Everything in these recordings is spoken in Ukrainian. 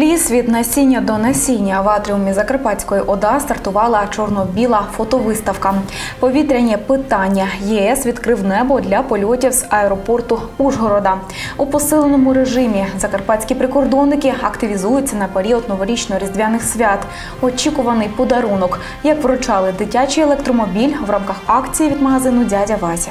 Ліс від насіння до насіння в атріумі Закарпатської ОДА стартувала чорно-біла фотовиставка. Повітряні питання ЄС відкрив небо для польотів з аеропорту Ужгорода. У посиленому режимі закарпатські прикордонники активізуються на період новорічно-різдвяних свят. Очікуваний подарунок, як вручали дитячий електромобіль в рамках акції від магазину Дядя Вася.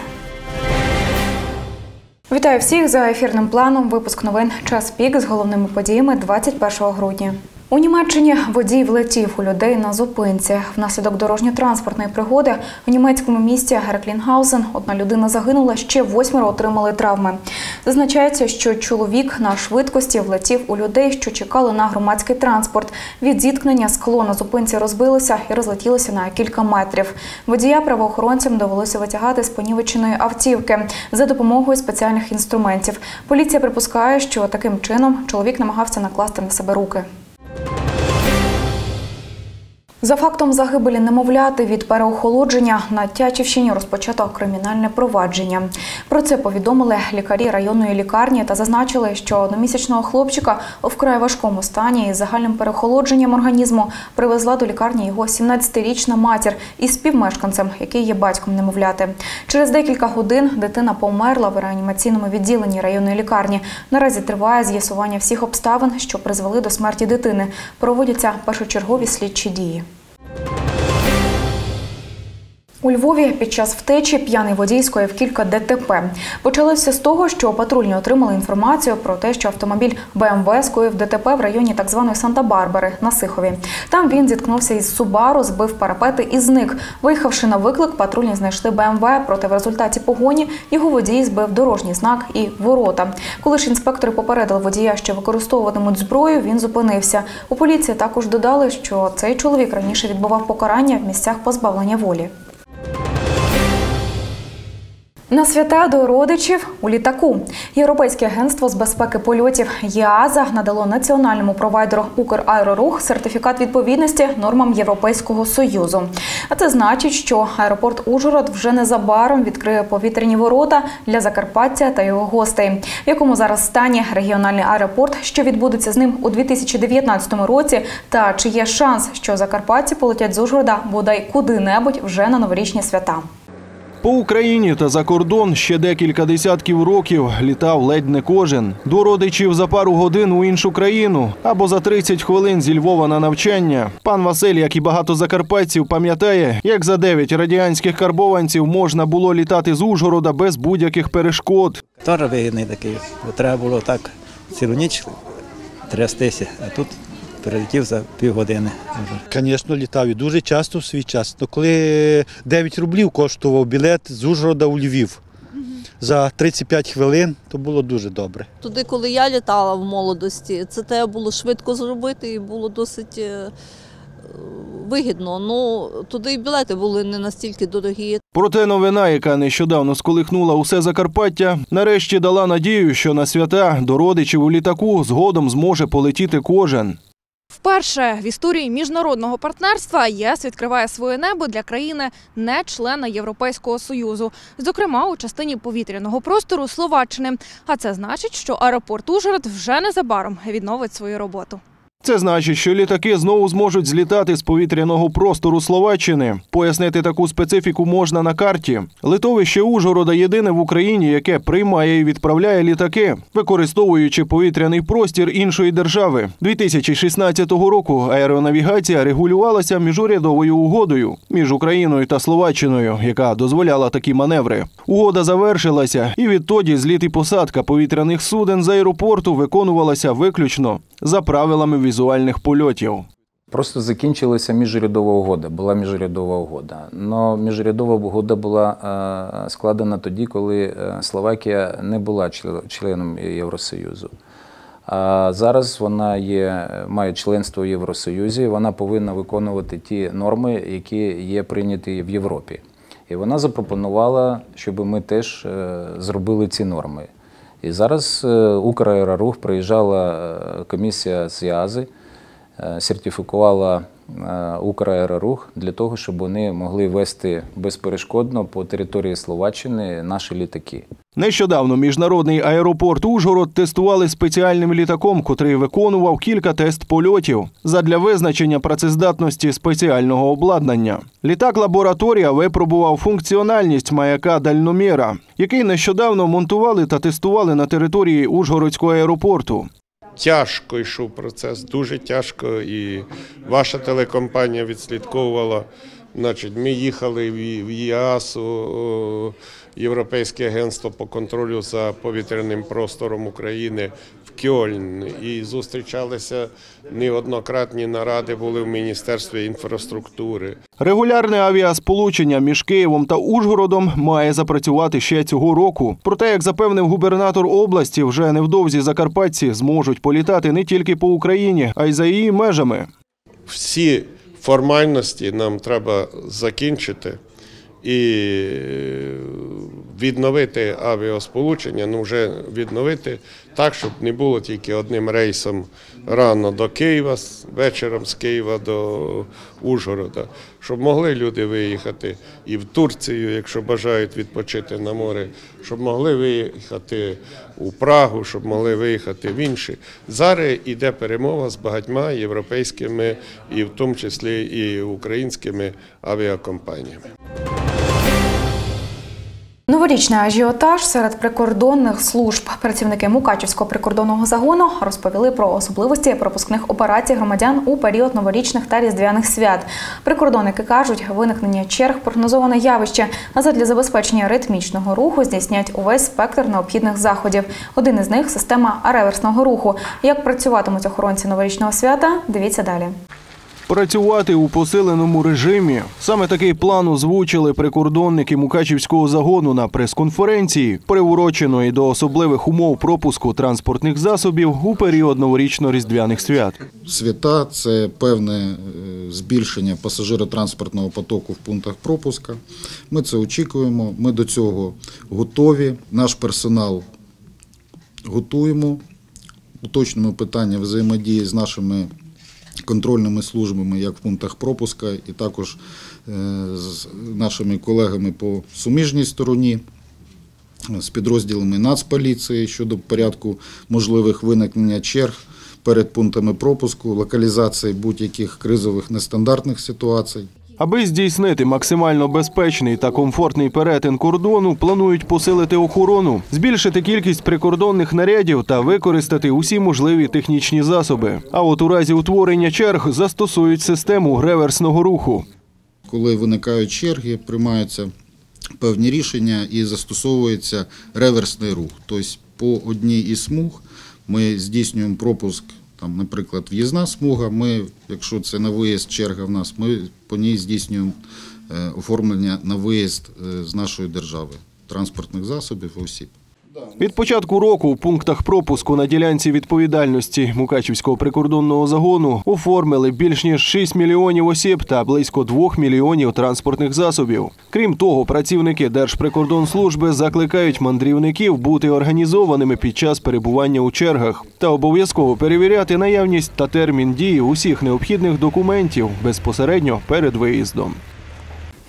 Вітаю всіх за ефірним планом. Випуск новин Час пік з головними подіями 21 грудня. У Німеччині водій влетів у людей на зупинці. Внаслідок дорожньо-транспортної пригоди в німецькому місті Гереклінгаузен одна людина загинула, ще восьмеро отримали травми. Зазначається, що чоловік на швидкості влетів у людей, що чекали на громадський транспорт. Від зіткнення скло на зупинці розбилося і розлетілося на кілька метрів. Водія правоохоронцям довелося витягати з понівеченої автівки за допомогою спеціальних інструментів. Поліція припускає, що таким чином чоловік намагався накласти на себе руки. За фактом загибелі немовляти від переохолодження на Тячівщині розпочато кримінальне провадження. Про це повідомили лікарі районної лікарні та зазначили, що одномісячного хлопчика у вкрай важкому стані із загальним переохолодженням організму привезла до лікарні його 17-річна матір із співмешканцем, який є батьком немовляти. Через декілька годин дитина померла в реанімаційному відділенні районної лікарні. Наразі триває з'ясування всіх обставин, що призвели до смерті дитини. Проводяться першочергові слідчі дії. Bye. У Львові під час втечі п'яний водій скоїв кілька ДТП. Почалося з того, що патрульні отримали інформацію про те, що автомобіль БМВ скоїв ДТП в районі так званої Санта-Барбари на Сихові. Там він зіткнувся із Субару, збив парапети і зник. Виїхавши на виклик, патрульні знайшли БМВ, проте в результаті погоні його водій збив дорожній знак і ворота. Коли ж інспектори попередили водія, що використовуватимуть зброю, він зупинився. У поліції також додали, що цей чоловік раніше відбував покарання в місцях позбавлення волі. На свята до родичів у літаку Європейське агентство з безпеки польотів ЄАЗа надало національному провайдеру Украерорух сертифікат відповідності нормам Європейського союзу. А це значить, що аеропорт Ужгород вже незабаром відкриє повітряні ворота для Закарпаття та його гостей, в якому зараз стані регіональний аеропорт, що відбудеться з ним у 2019 році. Та чи є шанс, що закарпатці полетять з Ужгорода бодай куди-небудь вже на новорічні свята. По Україні та за кордон ще декілька десятків років літав ледь не кожен. До родичів за пару годин у іншу країну або за 30 хвилин зі Львова на навчання. Пан Василь, як і багато закарпатців, пам'ятає, як за 9 радянських карбованців можна було літати з Ужгорода без будь-яких перешкод. Теж вигідний такий, треба було так цілу ніч трястися, а тут перелетів за півгодини. Звісно, літав і дуже часто в свій час. Ну, коли 9 рублів коштував білет з Ужгорода у Львів за 35 хвилин, то було дуже добре. Туди, коли я літала в молодості, це треба було швидко зробити і було досить е, вигідно. Ну туди і білети були не настільки дорогі. Проте новина, яка нещодавно сколихнула усе Закарпаття, нарешті дала надію, що на свята до родичів у літаку згодом зможе полетіти кожен. Вперше в історії міжнародного партнерства ЄС відкриває своє небо для країни не члена Європейського союзу, зокрема у частині повітряного простору Словаччини. А це значить, що аеропорт Ужгород вже незабаром відновить свою роботу. Це значить, що літаки знову зможуть злітати з повітряного простору Словаччини. Пояснити таку специфіку можна на карті. Литовище Ужгорода єдине в Україні, яке приймає і відправляє літаки, використовуючи повітряний простір іншої держави. 2016 року аеронавігація регулювалася міжурядовою угодою між Україною та Словаччиною, яка дозволяла такі маневри. Угода завершилася, і відтоді зліт і посадка повітряних суден з аеропорту виконувалася виключно за правилами візуальних польотів. Просто закінчилася міжурядова угода. Була міжурядова угода. Но міжурядова угода була е, складена тоді, коли е, Словакія не була членом Євросоюзу. А зараз вона є, має членство в Євросоюзі, вона повинна виконувати ті норми, які є прийняті в Європі. І вона запропонувала, щоб ми теж е, зробили ці норми. І зараз е, Украерорух приїжджала е, комісія з ЯЗи, е, сертифікувала Украерорух для того, щоб вони могли вести безперешкодно по території Словаччини наші літаки. Нещодавно міжнародний аеропорт Ужгород тестували спеціальним літаком, котрий виконував кілька тест польотів задля визначення працездатності спеціального обладнання. Літак-лабораторія випробував функціональність маяка дальноміра, який нещодавно монтували та тестували на території Ужгородського аеропорту. Тяжко йшов процес, дуже тяжко. І ваша телекомпанія відслідковувала. Значить, ми їхали в в ЄАСу, Європейське агентство по контролю за повітряним простором України в Кьольн і зустрічалися неоднократні наради були в Міністерстві інфраструктури. Регулярне авіасполучення між Києвом та Ужгородом має запрацювати ще цього року. Проте, як запевнив губернатор області, вже невдовзі закарпатці зможуть політати не тільки по Україні, а й за її межами. всі формальності нам треба закінчити і відновити авіасполучення, ну вже відновити так, щоб не було тільки одним рейсом рано до Києва, вечором з Києва до Ужгорода, щоб могли люди виїхати і в Турцію, якщо бажають відпочити на море, щоб могли виїхати у Прагу, щоб могли виїхати в інші. Зараз йде перемова з багатьма європейськими і в тому числі і українськими авіакомпаніями. Новорічний ажіотаж серед прикордонних служб. Працівники Мукачівського прикордонного загону розповіли про особливості пропускних операцій громадян у період новорічних та різдвяних свят. Прикордонники кажуть, виникнення черг прогнозоване явище, а задля забезпечення ритмічного руху здійснять увесь спектр необхідних заходів. Один із них система реверсного руху. Як працюватимуть охоронці новорічного свята? Дивіться далі. Працювати у посиленому режимі саме такий план озвучили прикордонники Мукачівського загону на прес-конференції, приуроченої до особливих умов пропуску транспортних засобів у період новорічно-різдвяних свят. Свята це певне е, збільшення пасажиротранспортного потоку в пунктах пропуска. Ми це очікуємо, ми до цього готові. Наш персонал готуємо, уточнюємо питання взаємодії з нашими контрольними службами, як в пунктах пропуска, і також е, з нашими колегами по суміжній стороні з підрозділами Нацполіції щодо порядку можливих виникнення черг перед пунктами пропуску, локалізації будь-яких кризових нестандартних ситуацій. Аби здійснити максимально безпечний та комфортний перетин кордону, планують посилити охорону, збільшити кількість прикордонних нарядів та використати усі можливі технічні засоби. А от у разі утворення черг застосують систему реверсного руху. Коли виникають черги, приймаються певні рішення і застосовується реверсний рух. Тобто по одній із смуг ми здійснюємо пропуск, там, наприклад, в'їзна смуга. Ми, якщо це на виїзд черга в нас, ми по ній здійснюємо е, оформлення на виїзд е, з нашої держави транспортних засобів осіб. Від початку року в пунктах пропуску на ділянці відповідальності Мукачівського прикордонного загону оформили більш ніж 6 мільйонів осіб та близько 2 мільйонів транспортних засобів. Крім того, працівники Держприкордонслужби закликають мандрівників бути організованими під час перебування у чергах та обов'язково перевіряти наявність та термін дії усіх необхідних документів безпосередньо перед виїздом.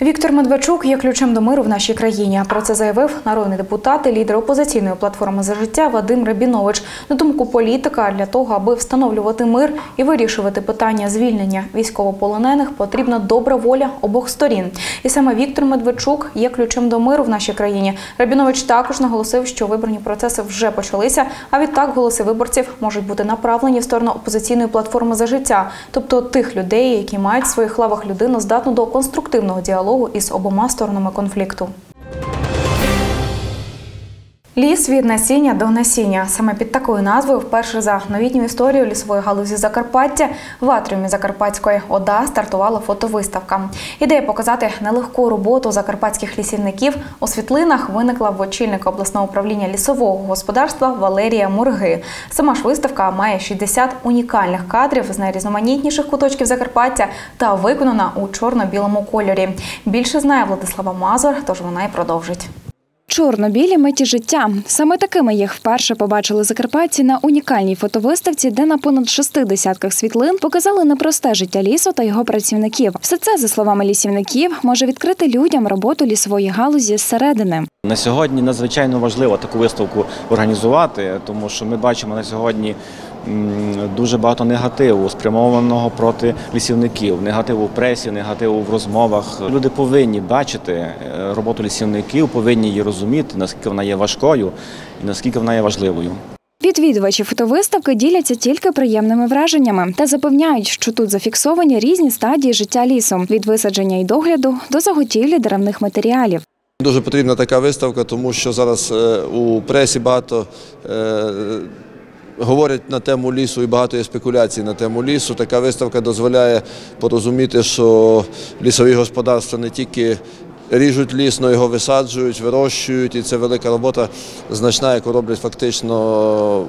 Віктор Медведчук є ключем до миру в нашій країні. Про це заявив народний депутат і лідер опозиційної платформи за життя Вадим Рабінович. На думку політика, для того, аби встановлювати мир і вирішувати питання звільнення військовополонених, потрібна добра воля обох сторін. І саме Віктор Медведчук є ключем до миру в нашій країні. Рабінович також наголосив, що виборні процеси вже почалися. А відтак голоси виборців можуть бути направлені в сторону опозиційної платформи за життя, тобто тих людей, які мають в своїх лавах людину здатну до конструктивного діалогу із обома сторонами конфлікту. Ліс від насіння до насіння. Саме під такою назвою вперше за новітню історію лісової галузі Закарпаття в атріумі Закарпатської ОДА стартувала фотовиставка. Ідея показати нелегку роботу закарпатських лісівників у світлинах виникла в очільника обласного управління лісового господарства Валерія Мурги. Сама ж виставка має 60 унікальних кадрів з найрізноманітніших куточків Закарпаття та виконана у чорно-білому кольорі. Більше знає Владислава Мазур, тож вона і продовжить. Чорно-білі миті життя. Саме такими їх вперше побачили закарпатці на унікальній фотовиставці, де на понад шести десятках світлин показали непросте життя лісу та його працівників. Все це, за словами лісівників, може відкрити людям роботу лісової галузі зсередини. На сьогодні надзвичайно важливо таку виставку організувати, тому що ми бачимо на сьогодні дуже багато негативу, спрямованого проти лісівників, негативу в пресі, негативу в розмовах. Люди повинні бачити е, роботу лісівників, повинні її розуміти, наскільки вона є важкою і наскільки вона є важливою. Відвідувачі фотовиставки діляться тільки приємними враженнями та запевняють, що тут зафіксовані різні стадії життя лісу від висадження і догляду до заготівлі деревних матеріалів. Дуже потрібна така виставка, тому що зараз е, у пресі багато е, говорять на тему лісу і багато є спекуляцій на тему лісу. Така виставка дозволяє порозуміти, що лісові господарства не тільки ріжуть ліс, але його висаджують, вирощують, і це велика робота значна, яку роблять фактично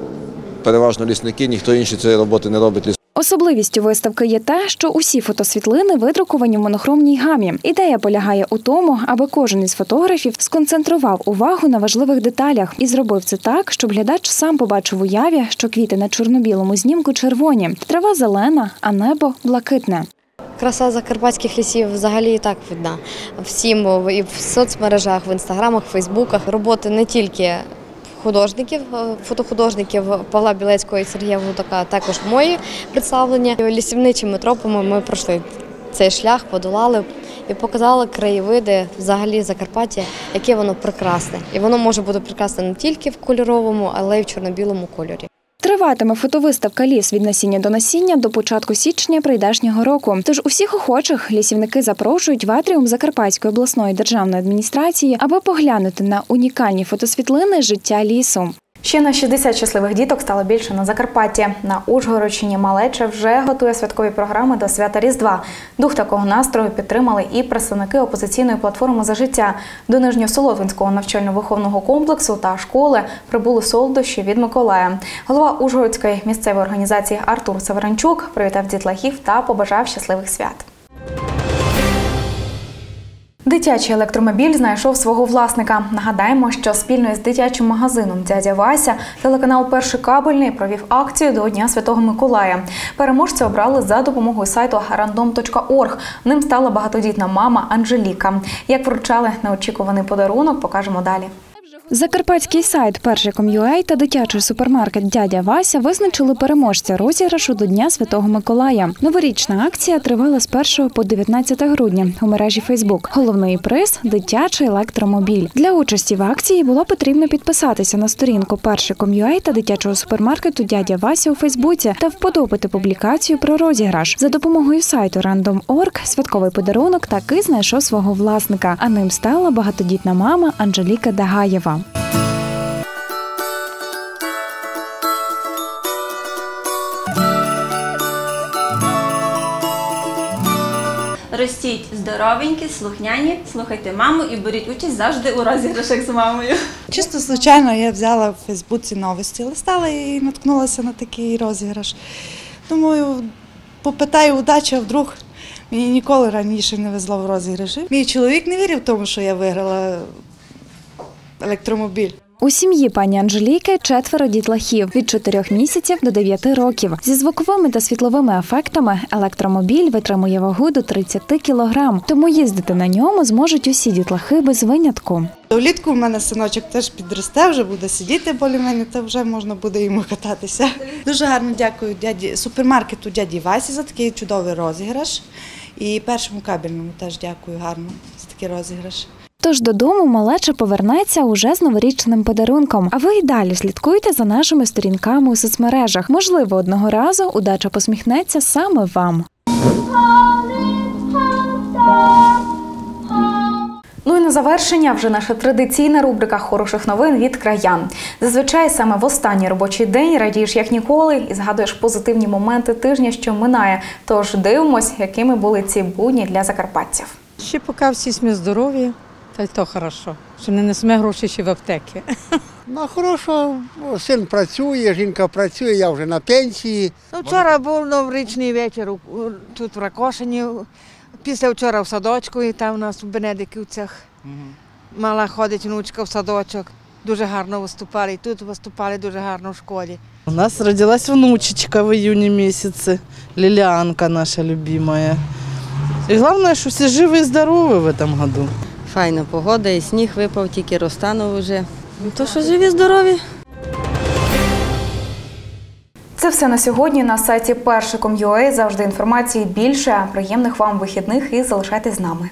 переважно лісники, ніхто інший цієї роботи не робить. Особливістю виставки є те, що усі фотосвітлини видруковані в монохромній гамі. Ідея полягає у тому, аби кожен із фотографів сконцентрував увагу на важливих деталях і зробив це так, щоб глядач сам побачив уяві, що квіти на чорно-білому знімку червоні, трава зелена, а небо блакитне. Краса закарпатських лісів взагалі і так видна всім і в соцмережах, в інстаграмах, фейсбуках. Роботи не тільки художників, е, фотохудожників Павла Білецького і Сергія Вудака, також мої представлення. Лісівничими тропами ми пройшли цей шлях, подолали і показали краєвиди взагалі Закарпаття, яке воно прекрасне. І воно може бути прекрасне не тільки в кольоровому, але й в чорно-білому кольорі. Триватиме фотовиставка ліс від насіння до насіння до початку січня прийдешнього року. Тож усіх охочих лісівники запрошують в атріум Закарпатської обласної державної адміністрації, аби поглянути на унікальні фотосвітлини життя лісу. Ще на 60 щасливих діток стало більше на Закарпатті. На Ужгородщині малеча вже готує святкові програми до свята Різдва. Дух такого настрою підтримали і представники опозиційної платформи за життя. До Нижньосолотвинського навчально-виховного комплексу та школи прибули солодощі від Миколая. Голова Ужгородської місцевої організації Артур Северанчук привітав дітлахів та побажав щасливих свят. Дитячий електромобіль знайшов свого власника. Нагадаємо, що спільно із дитячим магазином Дядя Вася телеканал Перший кабельний провів акцію до Дня Святого Миколая. Переможця обрали за допомогою сайту random.org. Ним стала багатодітна мама Анжеліка. Як вручали неочікуваний подарунок, покажемо далі. Закарпатський сайт Перший.com.ua та дитячий супермаркет Дядя Вася визначили переможця розіграшу до Дня Святого Миколая. Новорічна акція тривала з 1 по 19 грудня у мережі Фейсбук. Головний приз дитячий електромобіль. Для участі в акції було потрібно підписатися на сторінку Перший.com.ua та дитячого супермаркету Дядя Вася у Фейсбуці та вподобати публікацію про розіграш. За допомогою сайту Random.org святковий подарунок таки знайшов свого власника, а ним стала багатодітна мама Анжеліка Дагаєва. Ростіть здоровенькі, слухняні, слухайте маму і беріть участь завжди у розіграшах з мамою. Чисто звичайно, я взяла в Фейсбуці новості, листала і наткнулася на такий розіграш. Думаю, попитаю удачі, а вдруг мені ніколи раніше не везло в розіграші. Мій чоловік не вірив в тому, що я виграла електромобіль. У сім'ї пані Анжеліки четверо дітлахів від 4 місяців до 9 років. Зі звуковими та світловими ефектами електромобіль витримує вагу до 30 кілограм, тому їздити на ньому зможуть усі дітлахи без винятку. Влітку в мене синочок теж підросте, вже буде сидіти біля мене, то вже можна буде йому кататися. Дуже гарно дякую дяді супермаркету дяді Васі за такий чудовий розіграш. І першому кабельному теж дякую гарно за такий розіграш. Тож додому малеча повернеться уже з новорічним подарунком. А ви й далі слідкуйте за нашими сторінками у соцмережах. Можливо, одного разу удача посміхнеться саме вам. Ну і на завершення вже наша традиційна рубрика хороших новин від краян. Зазвичай саме в останній робочий день радієш як ніколи і згадуєш позитивні моменти тижня, що минає. Тож дивимось, якими були ці будні для закарпатців. Ще поки всі сме здорові, та й то хорошо, що не несме гроші ще в аптеки. Ну, хорошо, ну, син працює, жінка працює, я вже на пенсії. Ну, Вчора був новорічний вечір у- у- тут в Ракошині, після вчора в садочку, і там у нас у Бенедиківцях. Мала ходить внучка в садочок. Дуже гарно виступали. І тут виступали дуже гарно в школі. У нас родилась внучечка в июне месяце, Лилианка наша любимая. И главное, что все живы и здоровы в этом году. Файна погода, і сніг випав, тільки розтанув уже. Ну, То що живі, здорові. Це все на сьогодні на сайті першиком.ua. Завжди інформації більше. Приємних вам вихідних і залишайтесь з нами.